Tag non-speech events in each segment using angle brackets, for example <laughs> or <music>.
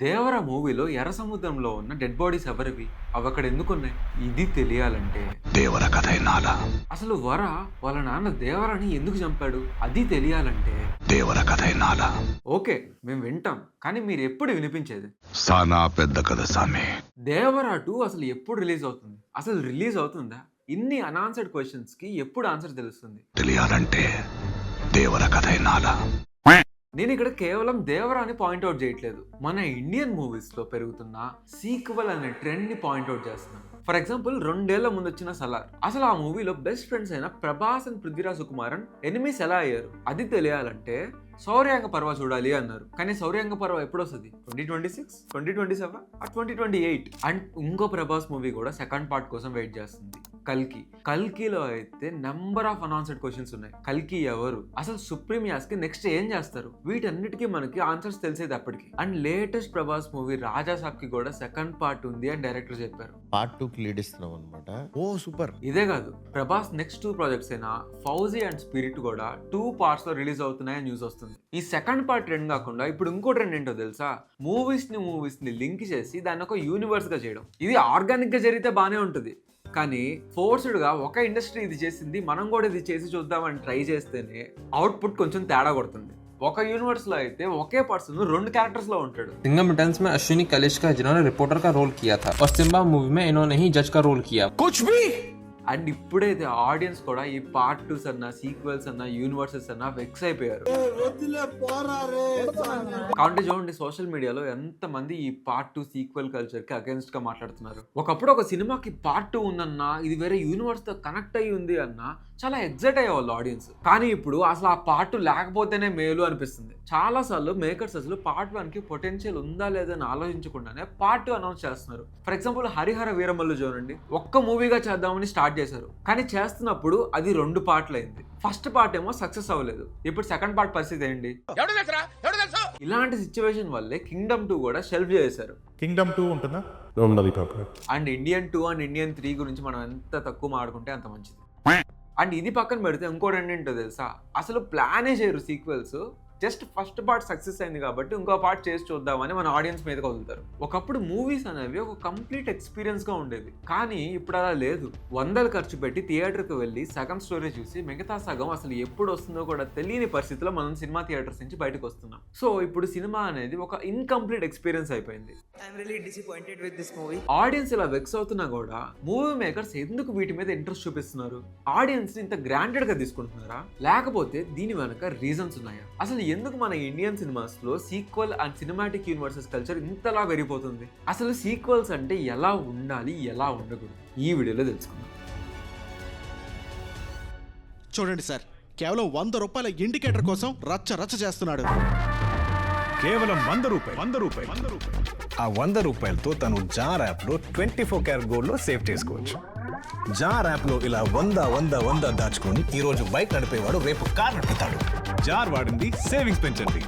దేవర మూవీలో ఎర్ర సముద్రంలో ఉన్న డెడ్ బాడీస్ ఎవరివి? అవి అక్కడ ఎందుకున్నాయి ఇది తెలియాలంటే. దేవర కథ అసలు వర వాళ్ళ నాన్న దేవరని ఎందుకు చంపాడు? అది తెలియాలంటే. దేవర కథ ఓకే మేము వింటాం కానీ మీరు ఎప్పుడు వినిపించేది? సానా పెద్ద కథ సామి. దేవరా టూ అసలు ఎప్పుడు రిలీజ్ అవుతుంది? అసలు రిలీజ్ అవుతుందా? ఇన్ని అనాన్సర్డ్ క్వశ్చన్స్కి ఎప్పుడు ఆన్సర్ తెలుస్తుంది? తెలియాలంటే దేవర కథ నేను ఇక్కడ కేవలం దేవరాని పాయింట్అవుట్ చేయట్లేదు. మన ఇండియన్ మూవీస్లో పెరుగుతున్న సీక్వెల్ అనే ట్రెండ్ని పాయింట్అవుట్ చేస్తున్నాను. ఫర్ ఎగ్జాంపుల్ రెండేళ్ళ ముందు వచ్చిన సలార్. అసలు ఆ మూవీలో బెస్ట్ ఫ్రెండ్స్ అయిన ప్రభాస్ అండ్ పృథ్వీరాజ్ కుమారన్ ఎనిమిస్ ఎలా అయ్యారు? అది తెలియాలంటే సౌర్యాంగ పర్వ చూడాలి అన్నారు. కానీ సౌర్యాంగ పర్వ ఎప్పుడు వస్తుంది? Twenty twenty six twenty twenty seven twenty twenty eight and ఇంకో ప్రభాస్ మూవీ కూడా సెకండ్ పార్ట్ కోసం వెయిట్ చేస్తుంది. కల్కి. కల్కిలో అయితే నెంబర్ ఆఫ్ అనౌన్స్డ్ క్వశ్చన్స్ ఉన్నాయి. కల్కి ఎవరు? అసలు సుప్రీం యాస్కి నెక్స్ట్ ఏం చేస్తారు? వీటన్నిటికీ మనకి ఆన్సర్స్ తెలిసేది అప్పటికి. And latest Prabhas movie Raja సాబ్కి కూడా సెకండ్ పార్ట్ ఉంది అని డైరెక్టర్ చెప్పారు. పార్ట్ టూ కి లీడ్ ఇస్తున్నాం అనమాట ఓ సూపర్. ఇదే కాదు. ప్రభాస్ నెక్స్ట్ టూ ప్రాజెక్ట్స్ అయినా ఫౌజీ అండ్ స్పిరిట్ కూడా టూ పార్ట్స్లో రిలీజ్ అవుతున్నాయని న్యూస్ వస్తుంది. ఈ సెకండ్ పార్ట్ ట్రెండ్ కాకుండా ఇప్పుడు ఇంకో ట్రెండ్ ఏంటో తెలుసా? మూవీస్ని మూవీస్ని లింక్ చేసి దాన్ని ఒక యూనివర్స్గా చేయడం. ఇది ఆర్గానిక్గా జరిగితే బానే ఉంటుంది. కానీ ఫోర్స్డ్ గా ఒక ఇండస్ట్రీ ఇది చేసింది మనం కూడా ఇది చేసి చూద్దామని ట్రై చేస్తేనే అవుట్పుట్ కొంచెం తేడా కొడుతుంది ఒక యూనివర్స్ లో అయితే ఒకే పర్సన్ రెండు క్యారెక్టర్స్ లో ఉంటాడు सिंगम रिटर्न्स में अश्विनी कलिश का जिन्होंने रिपोर्टर का रोल किया था और सिम्बा मूवी में इन्होंने ही जज का रोल किया అండ్ ఇప్పుడైతే ఆడియన్స్ కూడా ఈ పార్ట్ టూస్ అన్న సీక్వెల్స్ అన్న యూనివర్సెస్ అన్న వెక్స్ అయిపోయారు. కాబట్టి చూడండి సోషల్ మీడియాలో ఎంత మంది ఈ పార్ట్ టూ సీక్వెల్ కల్చర్కి అగేన్స్ట్గా మాట్లాడుతున్నారు. ఒకప్పుడు ఒక సినిమాకి పార్ట్ టూ ఉందన్నా ఇది వేరే యూనివర్స్తో కనెక్ట్ అయ్యి ఉంది అన్నా చాలా ఎగ్జైట్ అయ్యేవాళ్ళు ఆడియన్స్. కానీ ఇప్పుడు అసలు ఆ పార్ట్ టూ లేకపోతేనే మేలు అనిపిస్తుంది. చాలా సార్లు మేకర్స్ అసలు పార్ట్ వన్కి పొటెన్షియల్ ఉందా లేదని ఆలోచించకుండానే పార్ట్ టూ అనౌన్స్ చేస్తున్నారు. ఫర్ ఎగ్జాంపుల్ హరిహర వీరమల్లు చూడండి. ఒక్క మూవీగా చేద్దామని స్టార్ట్ చేశారు. కానీ చేస్తున్నప్పుడు అది రెండు పార్ట్లు అయింది. ఫస్ట్ పార్ట్ ఏమో సక్సెస్ అవ్వలేదు. ఇప్పుడు సెకండ్ పార్ట్ పరిస్థితి ఏంటి? ఇలాంటి సిచ్యువేషన్ వల్లే కింగ్డమ్ టూ కూడా షెల్ఫ్ చేశారు కింగ్డమ్ టూ ఉంటుందా? And Indian two and Indian three గురించి మనం ఎంత తక్కువ మాడుకుంటే అంత మంచిది. అండ్ ఇది పక్కన పెడితే ఇంకోటి ఏంటో తెలుసా? అసలు ప్లానే చేయరు sequels just first part success అయింది కాబట్టి ఇంకో పార్ట్ చేసి చూద్దామని మన ఆడియన్స్ మీదకి వదులుతారు. ఒకప్పుడు మూవీస్ అనేవి ఒక కంప్లీట్ ఎక్స్పీరియన్స్గా ఉండేది కానీ ఇప్పుడు అలా లేదు. వందలు ఖర్చు పెట్టి థియేటర్కి వెళ్ళి సగం స్టోరీ చూసి మిగతా సగం అసలు ఎప్పుడు వస్తుందో కూడా తెలియని పరిస్థితిలో మనం సినిమా థియేటర్స్ నుంచి బయటకు వస్తున్నాం. సో ఇప్పుడు సినిమా అనేది ఒక ఇన్కంప్లీట్ ఎక్స్పీరియన్స్ అయిపోయింది. ఆడియన్స్ ఇలా వెక్స్ అవుతున్నా కూడా మూవీ మేకర్స్ ఎందుకు వీటి మీద ఇంట్రెస్ట్ చూపిస్తున్నారు? ఆడియన్స్ ఇంత గ్రాంటెడ్గా తీసుకుంటున్నారా? లేకపోతే దీని వెనక రీజన్స్ ఉన్నాయా? అసలు ఎందుకు మన ఇండియన్ సినిమాస్లో sequel and cinematic universes culture ఇంతలా పెరిగిపోతుంది? అసలు సీక్వెల్స్ అంటే ఎలా ఉండాలి ఎలా ఉండకూడదు? ఈ వీడియోలో తెలుసుకుందాం. చూడండి సార్ కేవలం వంద రూపాయల ఇండికేటర్ కోసం రచ్చ రచ్చ చేస్తున్నాడు. కేవలం వంద రూపాయలు వంద రూపాయలు వంద రూపాయలు. ఆ వంద రూపాయలతో తను జార్ యాప్లో ట్వంటీ ఫోర్ క్యారెట్ గోల్డ్లో సేవ్ చేసుకోవచ్చు. జార్ యాప్లో ఇలా వంద వంద వంద దాచుకొని ఈ రోజు బైక్ నడిపేవాడు రేపు కార్ నడుపుతాడు. జార్ వాడింది సేవింగ్స్ పెంచండి.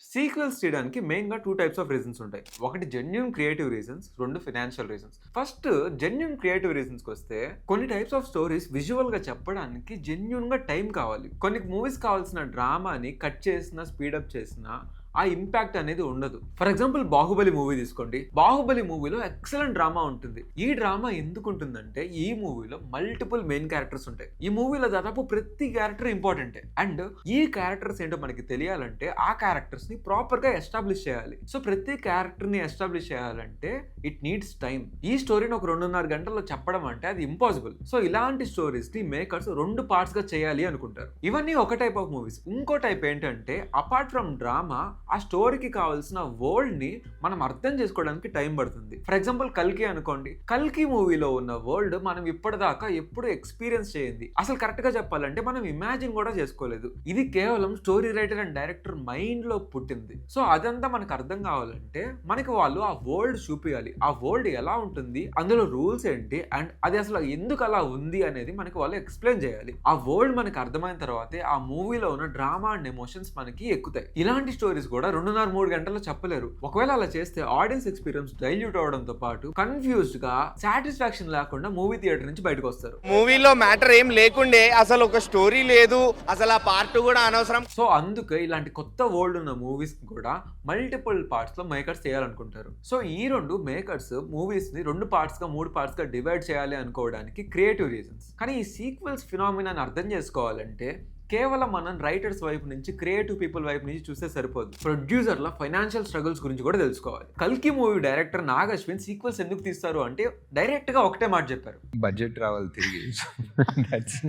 సీక్వెల్స్ చేయడానికి మెయిన్గా టూ టైప్స్ ఆఫ్ రీజన్స్ ఉంటాయి. ఒకటి జెన్యున్ క్రియేటివ్ రీజన్స్ రెండు financial reasons first genuine creative reasons వస్తే కొన్ని టైప్స్ ఆఫ్ స్టోరీస్ విజువల్గా చెప్పడానికి జెన్యున్గా టైం కావాలి. కొన్ని మూవీస్ కావాల్సిన డ్రామాని కట్ చేసిన స్పీడప్ చేసిన ఆ ఇంపాక్ట్ అనేది ఉండదు. ఫర్ ఎగ్జాంపుల్ బాహుబలి మూవీ తీసుకోండి. బాహుబలి మూవీలో ఎక్సలెంట్ డ్రామా ఉంటుంది. ఈ డ్రామా ఎందుకు ఉంటుందంటే ఈ మూవీలో మల్టిపుల్ మెయిన్ క్యారెక్టర్స్ ఉంటాయి. ఈ మూవీలో దాదాపు ప్రతి క్యారెక్టర్ ఇంపార్టెంట్ అండ్ ఈ క్యారెక్టర్స్ ఏంటో మనకి తెలియాలంటే ఆ క్యారెక్టర్స్ని ప్రాపర్గా ఎస్టాబ్లిష్ చేయాలి. సో ప్రతి క్యారెక్టర్ని ఎస్టాబ్లిష్ చేయాలంటే ఇట్ నీడ్స్ టైం ఈ స్టోరీని ఒక రెండున్నర గంటల్లో చెప్పడం అంటే అది ఇంపాసిబుల్ సో ఇలాంటి స్టోరీస్ని మేకర్స్ రెండు పార్ట్స్గా చేయాలి అనుకుంటారు. ఇవన్నీ ఒక టైప్ ఆఫ్ మూవీస్ ఇంకో టైప్ ఏంటంటే అపార్ట్ ఫ్రమ్ డ్రామా ఆ స్టోరీకి కావాల్సిన వరల్డ్ని మనం అర్థం చేసుకోవడానికి టైం పడుతుంది. ఫర్ ఎగ్జాంపుల్ కల్కి అనుకోండి. కల్కి మూవీలో ఉన్న వరల్డ్ మనం ఇప్పటిదాకా ఎప్పుడు ఎక్స్పీరియన్స్ చేయండి అసలు కరెక్ట్గా చెప్పాలంటే మనం ఇమాజిన్ కూడా చేసుకోలేదు. ఇది కేవలం స్టోరీ రైటర్ అండ్ డైరెక్టర్ మైండ్లో పుట్టింది. సో అదంతా మనకు అర్థం కావాలంటే మనకి వాళ్ళు ఆ వరల్డ్ చూపించాలి ఆ వరల్డ్ ఎలా ఉంటుంది? అందులో రూల్స్ ఏంటి? అండ్ అది అసలు ఎందుకు అలా ఉంది అనేది మనకి వాళ్ళు ఎక్స్ప్లెయిన్ చేయాలి. ఆ వరల్డ్ మనకి అర్థమైన తర్వాతే ఆ మూవీలో ఉన్న డ్రామా అండ్ ఎమోషన్స్ మనకి ఎక్కుతాయి. ఇలాంటి స్టోరీస్ కూడా రెండున్నర మూడు గంటల్లో చెప్పలేరు. ఒకవేళ అలా చేస్తే ఆడియన్స్ ఎక్స్పీరియన్స్ డైల్యూట్ అవడంతో పాటు కన్ఫ్యూజ్డ్గా సాటిస్ఫాక్షన్ లేకుండా మూవీ థియేటర్ నుంచి బయటకు వస్తారు. మూవీలో మ్యాటర్ ఏం లేకుండే అసలు ఒక స్టోరీ లేదు అసలు ఆ పార్ట్ కూడా అనవసరం. సో అందుకే ఇలాంటి కొత్త వరల్డ్ ఉన్న మూవీస్ కూడా మల్టిపుల్ పార్ట్స్లో మేకర్స్ చేయాలనుకుంటారు. సో ఈ రెండు మేకర్స్ మూవీస్ని రెండు పార్ట్స్గా మూడు పార్ట్స్గా డివైడ్ చేయాలి అనుకోవడానికి క్రియేటివ్ రీజన్స్ కానీ ఈ సీక్వెల్స్ ఫినామినాన్ని అర్థం చేసుకోవాలంటే కేవలం మనం రైటర్స్ వైపు నుంచి క్రియేటివ్ పీపుల్ వైపు నుంచి చూస్తే సరిపోదు. ప్రొడ్యూసర్ల ఫైనాన్షియల్ స్ట్రగుల్స్ గురించి కూడా తెలుసుకోవాలి. కల్కి movie director Nag Ashwin sequels ఎందుకు తీస్తారు అంటే డైరెక్ట్గా ఒకటే మాట చెప్పారు. బడ్జెట్ రావాలి తిరిగి. That's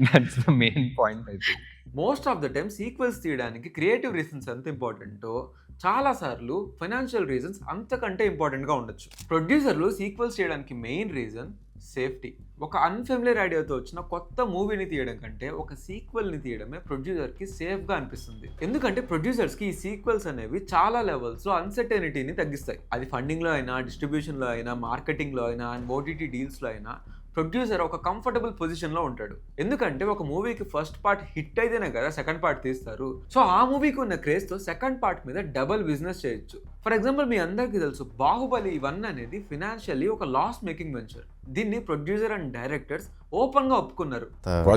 that's the main point అయితే most of the time sequels తీయడానికి క్రియేటివ్ రీజన్స్ ఎంత ఇంపార్టెంటో చాలా సార్లు ఫైనాన్షియల్ రీజన్స్ అంతకంటే ఇంపార్టెంట్గా ఉండొచ్చు. ప్రొడ్యూసర్లు సీక్వెల్స్ చేయడానికి మెయిన్ రీజన్ సేఫ్టీ. ఒక అన్ఫెమిలియర్ ఐడియాతో వచ్చిన కొత్త మూవీని తీయడం కంటే ఒక సీక్వెల్ని తీయడమే ప్రొడ్యూసర్కి సేఫ్గా అనిపిస్తుంది. ఎందుకంటే ప్రొడ్యూసర్స్కి ఈ సీక్వెల్స్ అనేవి చాలా లెవెల్స్లో అన్సర్టెనిటీని తగ్గిస్తాయి. అది ఫండింగ్లో అయినా డిస్ట్రిబ్యూషన్లో అయినా మార్కెటింగ్లో అయినా అండ్ ఓటీటీ డీల్స్లో అయినా ప్రొడ్యూసర్ ఒక కంఫర్టబుల్ పొజిషన్లో ఉంటాడు. ఎందుకంటే ఒక మూవీకి ఫస్ట్ పార్ట్ హిట్ అయితేనే కదా సెకండ్ పార్ట్ తీస్తారు. సో ఆ మూవీకి ఉన్న క్రేజ్తో సెకండ్ పార్ట్ మీద డబుల్ బిజినెస్ చేయొచ్చు. ఫర్ ఎగ్జాంపుల్ మీ అందరికీ తెలుసు బాహుబలి వన్ అనేది ఫినాన్షియల్లీ ఒక లాస్ మేకింగ్ వెంచర్. దీన్ని ప్రొడ్యూసర్ అండ్ డైరెక్టర్స్ ఓపెన్గా ఒప్పుకున్నారు.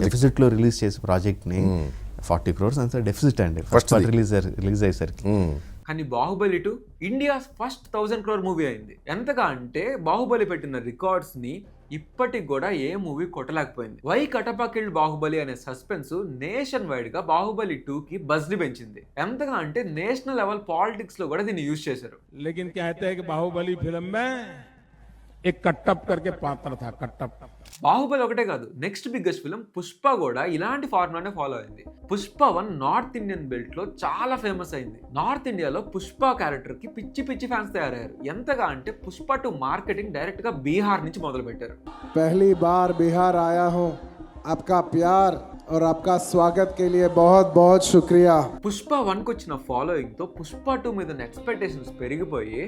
డెఫిసిట్లో రిలీజ్ చేసే ప్రాజెక్ట్ని ఫార్టీ క్రోర్స్ అంతా డెఫిసిట్ అండి. ఫస్ట్ రిలీజ్ రిలీజ్ అయ్యేసరికి. కానీ Baahubali two India first thousand crore movie అయింది. ఎంతగా అంటే బాహుబలి పెట్టిన రికార్డ్స్ని ఇప్పటికి కూడా ఏ మూవీ కొట్టలేకపోయింది. వై కటపాకిల్ బాహుబలి అనే సస్పెన్స్ నేషన్ వైడ్గా బాహుబలి టూ కి బజ్ని పెంచింది. ఎంతగా అంటే నేషనల్ లెవెల్ పాలిటిక్స్లో కూడా దీన్ని యూజ్ చేశారు. లేకిన్ బాహుబలి ఫిల్మ్ एक कट्टप करके पात्र था कट्टप బాహుబలి ఒకటే కాదు నెక్స్ట్ బిగ్గెస్ట్ ఫిలిం పుష్ప కూడా ఇలాంటి ఫార్ములానే ఫాలో అయింది Pushpa one North Indian belt లో చాలా ఫేమస్ అయింది నార్త్ ఇండియాలో పుష్ప క్యారెక్టర్ కి పిచ్చి పిచ్చి ఫ్యాన్స్ తయారయ్యారు ఎంతగా అంటే పుష్ప టూ మార్కెటింగ్ డైరెక్ట్ గా బీహార్ నుంచి మొదలు పెట్టారు पहली बार बिहार आया हूँ आपका प्यार और आपका स्वागत के लिए बहुत बहुत शुक्रिया పుష్ప వన్కి వచ్చిన ఫాలోయింగ్ తో పుష్ప టూ మీద ఉన్న ఎక్స్పెక్టేషన్స్ పెరిగిపోయి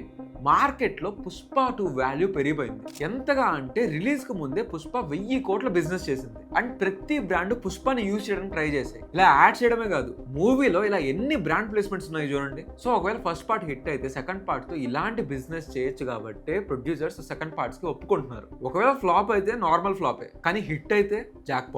మార్కెట్ లో పుష్ప టూ వాల్యూ పెరిగిపోయింది ఎంతగా అంటే రిలీజ్ కు ముందే పుష్ప వెయ్యి కోట్ల బిజినెస్ చేసింది అండ్ ప్రతి బ్రాండ్ పుష్పని యూజ్ చేయడానికి ట్రై చేసాయి ఇలా యాడ్ చేయడమే కాదు మూవీలో ఇలా ఎన్ని బ్రాండ్ ప్లేస్మెంట్స్ ఉన్నాయి చూడండి సో ఒకవేళ ఫస్ట్ పార్ట్ హిట్ అయితే సెకండ్ పార్ట్ తో ఇలాంటి బిజినెస్ చేయొచ్చు కాబట్టి ప్రొడ్యూసర్స్ సెకండ్ పార్ట్స్ కి ఒప్పుకుంటున్నారు ఒకవేళ ఫ్లాప్ అయితే నార్మల్ ఫ్లాపే కానీ హిట్ అయితే జాక్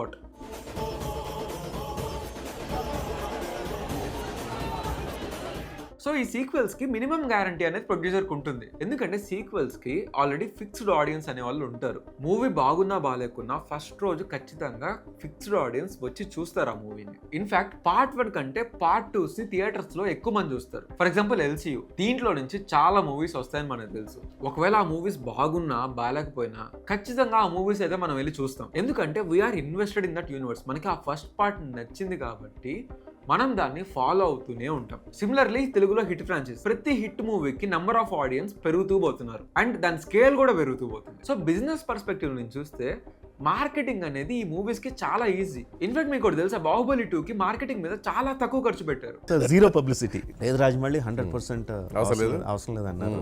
సో ఈ సీక్వెల్స్కి మినిమం గ్యారంటీ అనేది ప్రొడ్యూసర్కి ఉంటుంది. ఎందుకంటే సీక్వెల్స్కి ఆల్రెడీ ఫిక్స్డ్ ఆడియన్స్ అనే వాళ్ళు ఉంటారు. మూవీ బాగున్నా బాగాలేకున్నా ఫస్ట్ రోజు ఖచ్చితంగా ఫిక్స్డ్ ఆడియన్స్ వచ్చి చూస్తారు ఆ మూవీని. ఇన్ఫాక్ట్ పార్ట్ వన్ కంటే పార్ట్ టూస్ని థియేటర్స్లో ఎక్కువ మంది చూస్తారు. For example LCU. దీంట్లో నుంచి చాలా మూవీస్ వస్తాయని మనకు తెలుసు. ఒకవేళ ఆ మూవీస్ బాగున్నా బాగాలేకపోయినా ఖచ్చితంగా ఆ మూవీస్ అయితే మనం వెళ్ళి చూస్తాం. ఎందుకంటే we are invested in that universe మనకి ఆ ఫస్ట్ పార్ట్ నచ్చింది కాబట్టి మనం దాన్ని ఫాలో అవుతూనే ఉంటాం. సిమిలర్లీ తెలుగులో హిట్ ఫ్రాంచైజ్ ప్రతి హిట్ మూవీకి నెంబర్ ఆఫ్ ఆడియన్స్ పెరుగుతూ పోతున్నారు. అండ్ దాని స్కేల్ కూడా పెరుగుతూ పోతుంది. సో బిజినెస్ పర్స్పెక్టివ్ నుంచి చూస్తే మార్కెటింగ్ అనేది ఈ మూవీస్కి చాలా ఈజీ ఇన్ఫాక్ట్ మీకు ఒకటి తెలుసా? బాహుబలి టూ కి మార్కెటింగ్ మీద చాలా తక్కువ ఖర్చు పెట్టారు. జీరో పబ్లిసిటీ లేదు రాజమౌళి హండ్రెడ్ పర్సెంట్ అవసరం లేదు. అవసరం లేదు అన్నారు.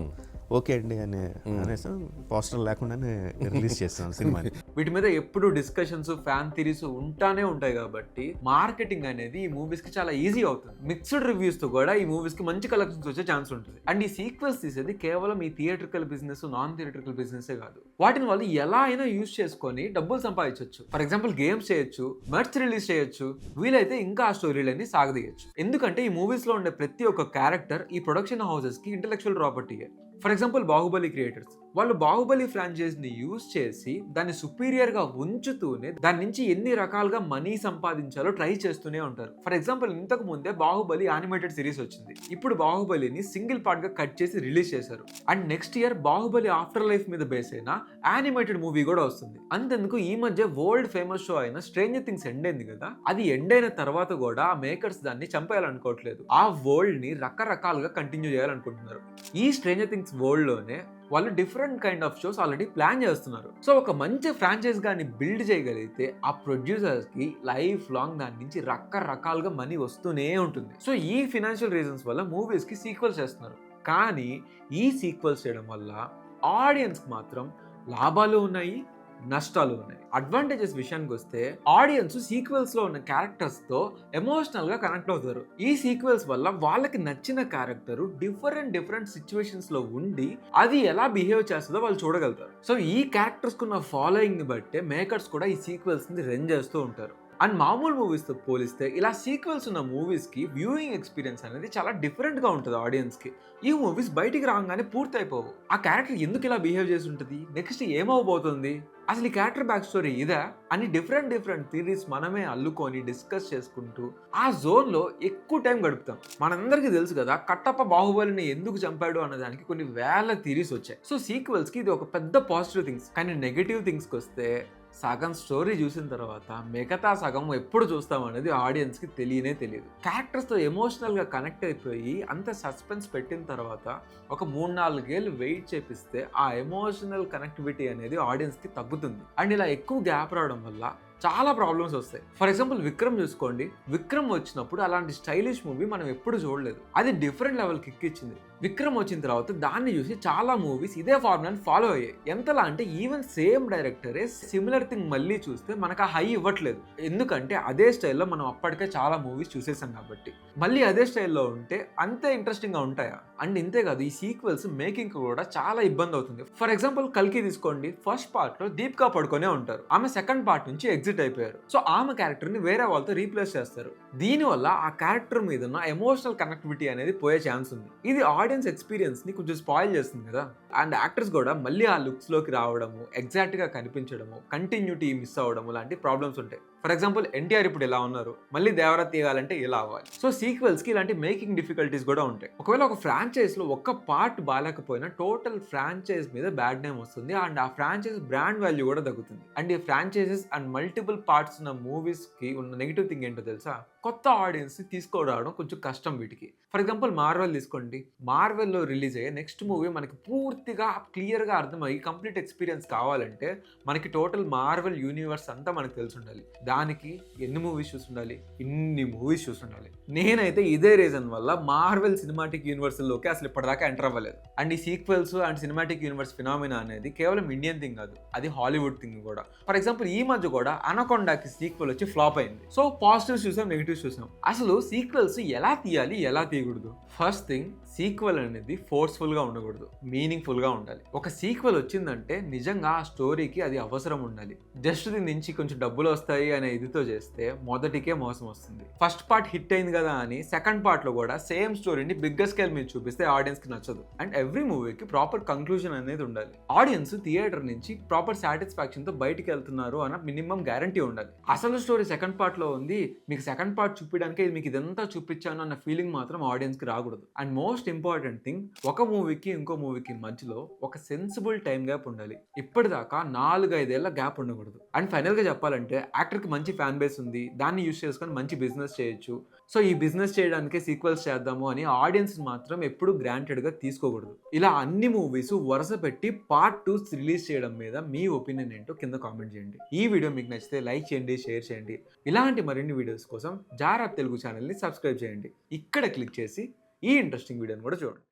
ఓకే అండి అని అనేసి పోస్టర్ లేకుండానే రిలీజ్ చేస్తాం సినిమాని. <laughs> వీటి మీద ఎప్పుడు డిస్కషన్స్ ఫ్యాన్ థిరీస్ ఉంటానే ఉంటాయి కాబట్టి మార్కెటింగ్ అనేది ఈ మూవీస్కి చాలా ఈజీ అవుతుంది. మిక్స్డ్ రివ్యూస్తో కూడా ఈ మూవీస్కి మంచి కలెక్షన్స్ వచ్చే ఛాన్స్ ఉంటుంది. అండ్ ఈ సీక్వెల్స్ తీసేది కేవలం ఈ theatrical business non theatrical business కాదు. వాటిని వాళ్ళు ఎలా అయినా యూజ్ చేసుకొని డబ్బులు సంపాదించవచ్చు ఫర్ ఎగ్జాంపుల్ గేమ్స్ చేయొచ్చు మర్చ్ రిలీజ్ చేయొచ్చు వీలైతే ఇంకా ఆ స్టోరీలన్నీ సాగదీయచ్చు. ఎందుకంటే ఈ మూవీస్లో ఉండే ప్రతి ఒక్క క్యారెక్టర్ ఈ ప్రొడక్షన్ హౌసెస్కి ఇంటెలెక్చువల్ ప్రాపర్టీయే. ఫర్ ఎగ్జాంపుల్ బాహుబలి క్రియేటర్స్ వాళ్ళు బాహుబలి ఫ్రాంచైజ్ని యూజ్ చేసి దాన్ని సుపీరియర్గా ఉంచుతూనే దాని నుంచి ఎన్ని రకాలుగా మనీ సంపాదించాలో ట్రై చేస్తూనే ఉంటారు. ఫర్ ఎగ్జాంపుల్ ఇంతకు ముందే బాహుబలి యానిమేటెడ్ సిరీస్ వచ్చింది. ఇప్పుడు బాహుబలిని సింగిల్ పార్ట్గా కట్ చేసి రిలీజ్ చేశారు. And next year Baahubali after life మీద బేస్ అయిన యానిమేటెడ్ మూవీ కూడా వస్తుంది. అంతెందుకు ఈ మధ్య వరల్డ్ ఫేమస్ షో అయిన స్ట్రేంజర్ థింగ్స్ ఎండ్ అయింది కదా అది ఎండ్ అయిన తర్వాత కూడా ఆ మేకర్స్ దాన్ని చంపేయాలనుకోవట్లేదు. ఆ వరల్డ్ని రకరకాలుగా కంటిన్యూ చేయాలనుకుంటున్నారు. ఈ స్ట్రేంజర్ థింగ్స్ వరల్డ్లోనే వాళ్ళు different kind of shows already plan చేస్తున్నారు. సో ఒక మంచి ఫ్రాంచైజ్ గాని బిల్డ్ చేయగలిగితే ఆ ప్రొడ్యూసర్స్కి లైఫ్ లాంగ్ దాని నుంచి రకరకాలుగా మనీ వస్తూనే ఉంటుంది. సో ఈ ఫినాన్షియల్ రీజన్స్ వల్ల మూవీస్కి సీక్వెల్స్ చేస్తున్నారు. కానీ ఈ సీక్వెల్స్ చేయడం వల్ల ఆడియన్స్ మాత్రం లాభాలు ఉన్నాయి నష్టాలు ఉన్నాయి. అడ్వాంటేజెస్ విషయానికి వస్తే ఆడియన్స్ సీక్వెల్స్లో ఉన్న క్యారెక్టర్స్తో ఎమోషనల్గా కనెక్ట్ అవుతారు. ఈ సీక్వెల్స్ వల్ల వాళ్ళకి నచ్చిన క్యారెక్టర్ డిఫరెంట్ డిఫరెంట్ సిచ్యువేషన్స్లో ఉండి అది ఎలా బిహేవ్ చేస్తుందో వాళ్ళు చూడగలుగుతారు. సో ఈ క్యారెక్టర్స్ కున్న ఫాలోయింగ్ని బట్టే మేకర్స్ కూడా ఈ సీక్వెల్స్ని రన్ చేస్తూ ఉంటారు. అండ్ మామూలు మూవీస్తో పోలిస్తే ఇలా సీక్వెల్స్ ఉన్న మూవీస్కి వ్యూయింగ్ ఎక్స్పీరియన్స్ అనేది చాలా డిఫరెంట్గా ఉంటుంది ఆడియన్స్కి ఈ మూవీస్ బయటికి రాగానే పూర్తి అయిపోవు. ఆ క్యారెక్టర్ ఎందుకు ఇలా బిహేవ్ చేసి ఉంటుంది? నెక్స్ట్ ఏమవబోతుంది అసలు ఈ క్యారెక్టర్ బ్యాక్ స్టోరీ ఇదా? అని డిఫరెంట్ డిఫరెంట్ థీరీస్ మనమే అల్లుకొని డిస్కస్ చేసుకుంటూ ఆ జోన్లో ఎక్కువ టైం గడుపుతాం. మనందరికీ తెలుసు కదా కట్టప్ప బాహుబలిని ఎందుకు చంపాడు అన్నదానికి కొన్ని వేల థీరీస్ వచ్చాయి. సో సీక్వెల్స్కి ఇది ఒక పెద్ద పాజిటివ్ థింగ్స్ కానీ నెగటివ్ థింగ్స్కి వస్తే సగం స్టోరీ చూసిన తర్వాత మిగతా సగం ఎప్పుడు చూస్తాం అనేది ఆడియన్స్కి తెలియనే తెలియదు. క్యారెక్టర్స్తో ఎమోషనల్గా కనెక్ట్ అయిపోయి అంత సస్పెన్స్ పెట్టిన తర్వాత ఒక మూడు నాలుగేళ్ళు వెయిట్ చేపిస్తే ఆ ఎమోషనల్ కనెక్టివిటీ అనేది ఆడియన్స్కి తగ్గుతుంది. అండ్ ఇలా ఎక్కువ గ్యాప్ రావడం వల్ల చాలా ప్రాబ్లమ్స్ వస్తాయి. ఫర్ ఎగ్జాంపుల్ విక్రమ్ చూసుకోండి. విక్రమ్ వచ్చినప్పుడు అలాంటి స్టైలిష్ మూవీ మనం ఎప్పుడు చూడలేదు. అది డిఫరెంట్ లెవెల్ కిక్ ఇచ్చింది. విక్రమ్ వచ్చిన తర్వాత దాన్ని చూసి చాలా మూవీస్ ఇదే ఫార్ములాని ఫాలో అయ్యాయి. ఎంతలా అంటే ఈవెన్ సేమ్ డైరెక్టరే సిమిలర్ థింగ్ మళ్ళీ చూస్తే మనకు ఆ హై ఇవ్వట్లేదు. ఎందుకంటే అదే స్టైల్లో మనం అప్పటికే చాలా మూవీస్ చూసేసాం కాబట్టి. మళ్ళీ అదే స్టైల్లో ఉంటే అంతే ఇంట్రెస్టింగ్గా ఉంటాయా? అండ్ ఇంతే కాదు ఈ సీక్వెల్స్ మేకింగ్ కూడా చాలా ఇబ్బంది అవుతుంది ఫర్ ఎగ్జాంపుల్ కల్కి తీసుకోండి ఫస్ట్ పార్ట్లో దీపికా పడుకొనే ఉంటారు. ఆమె సెకండ్ పార్ట్ నుంచి ఎగ్జిట్ అయిపోయారు. సో ఆమె క్యారెక్టర్ని వేరే వాళ్ళతో రీప్లేస్ చేస్తారు. దీనివల్ల ఆ క్యారెక్టర్ మీద ఉన్న ఎమోషనల్ కనెక్టివిటీ అనేది పోయే ఛాన్స్ ఉంది. ఇది ఆడియన్స్ ఎక్స్పీరియన్స్ని కొంచెం స్పాయిల్ చేస్తుంది కదా. అండ్ యాక్టర్స్ కూడా మళ్ళీ ఆ లుక్స్లోకి రావడము ఎగ్జాక్ట్గా కనిపించడము కంటిన్యూటీ మిస్ అవడము లాంటి ప్రాబ్లమ్స్ ఉంటాయి. ఫర్ ఎగ్జాంపుల్ ఎన్టీఆర్ ఇప్పుడు ఇలా ఉన్నారు? మళ్ళీ దేవరా తీయాలంటే ఇలా అవ్వాలి? సో సీక్వెల్స్కి ఇలాంటి మేకింగ్ డిఫికల్టీస్ కూడా ఉంటాయి. ఒకవేళ ఒక ఫ్రాంచైజ్లో ఒక్క పార్ట్ బాగాలేకపోయినా టోటల్ ఫ్రాంచైజ్ మీద బ్యాడ్ నేమ్ వస్తుంది అండ్ ఆ ఫ్రాంచైజ్ బ్రాండ్ వాల్యూ కూడా తగ్గుతుంది. అండ్ ఈ ఫ్రాంచైజెస్ అండ్ మల్టిపుల్ పార్ట్స్ ఉన్న మూవీస్కి ఉన్న నెగిటివ్ థింగ్ ఏంటో తెలుసా? కొత్త ఆడియన్స్ తీసుకురావడం కొంచెం కష్టం వీటికి. ఫర్ ఎగ్జాంపుల్ మార్వెల్ తీసుకోండి. మార్వెల్లో రిలీజ్ అయ్యే నెక్స్ట్ మూవీ మనకి పూర్తిగా క్లియర్గా అర్థమయ్యి కంప్లీట్ ఎక్స్పీరియన్స్ కావాలంటే మనకి టోటల్ మార్వెల్ యూనివర్స్ అంతా మనకు తెలిసి ఉండాలి దానికి ఎన్ని మూవీస్ చూసి ఉండాలి ఇన్ని మూవీస్ చూసి ఉండాలి నేనైతే ఇదే రీజన్ వల్ల మార్వెల్ సినిమాటిక్ యూనివర్స్లోకి అసలు ఇప్పటిదాకా ఎంటర్ అవ్వలేదు. అండ్ ఈ sequels and cinematic universe phenomena అనేది కేవలం ఇండియన్ థింగ్ కాదు. అది హాలీవుడ్ థింగ్ కూడా. ఫర్ ఎగ్జాంపుల్ ఈ మధ్య కూడా అనకొండకి సీక్వెల్ వచ్చి ఫ్లాప్ అయింది. సో పాజిటివ్స్ చూసాం రివ్యూస్ చూసాం. అసలు సీక్వెల్స్ ఎలా తీయాలి ఎలా తీయకూడదు? ఫస్ట్ థింగ్ సీక్వెల్ అనేది ఫోర్స్ఫుల్గా ఉండకూడదు మీనింగ్ఫుల్గా ఉండాలి. ఒక సీక్వెల్ వచ్చిందంటే నిజంగా ఆ స్టోరీకి అది అవసరం ఉండాలి. జస్ట్ దీని నుంచి కొంచెం డబ్బులు వస్తాయి అనే ఇదితో చేస్తే మొదటికే మోసం వస్తుంది. ఫస్ట్ పార్ట్ హిట్ అయింది కదా అని సెకండ్ పార్ట్లో కూడా సేమ్ స్టోరీని బిగ్గర్ స్కేల్ మీద చూపిస్తే ఆడియన్స్కి నచ్చదు. అండ్ ఎవ్రీ మూవీకి ప్రాపర్ కంక్లూజన్ అనేది ఉండాలి. ఆడియన్స్ థియేటర్ నుంచి ప్రాపర్ సాటిస్ఫాక్షన్తో బయటికి వెళ్తున్నారు అన్న మినిమం గ్యారంటీ ఉండాలి. అసలు స్టోరీ సెకండ్ పార్ట్లో ఉంది మీకు సెకండ్ పార్ట్ చూపించడానికి మీకు ఇదంతా చూపించాను అన్న ఫీలింగ్ మాత్రం ఆడియన్స్కి రాకూడదు. అండ్ మోస్ట్ ఇంపార్టెంట్ థింగ్ ఒక మూవీకి ఇంకో మూవీకి మధ్యలో ఒక సెన్సిబుల్ టైం గ్యాప్ ఉండాలి. ఇప్పటిదాకా నాలుగు ఐదేళ్ళ గ్యాప్ ఉండకూడదు అండ్ ఫైనల్గా చెప్పాలంటే యాక్టర్కి మంచి ఫ్యాన్ బేస్ ఉంది. దాన్ని యూస్ చేసుకొని మంచి బిజినెస్ చేయొచ్చు. సో ఈ బిజినెస్ చేయడానికి సీక్వెల్స్ చేద్దాము అని ఆడియన్స్ మాత్రం ఎప్పుడు గ్రాంటెడ్గా తీసుకోకూడదు. ఇలా అన్ని మూవీస్ వరుస పెట్టి పార్ట్ టూ రిలీజ్ చేయడం మీద మీ ఒపీనియన్ ఏంటో కింద కామెంట్ చేయండి. ఈ వీడియో మీకు నచ్చితే లైక్ చేయండి షేర్ చేయండి. ఇలాంటి మరిన్ని వీడియోస్ కోసం జారాప్ తెలుగు ఛానల్ని సబ్స్క్రైబ్ చేయండి. ఇక్కడ క్లిక్ చేసి ఈ ఇంట్రెస్టింగ్ వీడియోని కూడా చూడండి.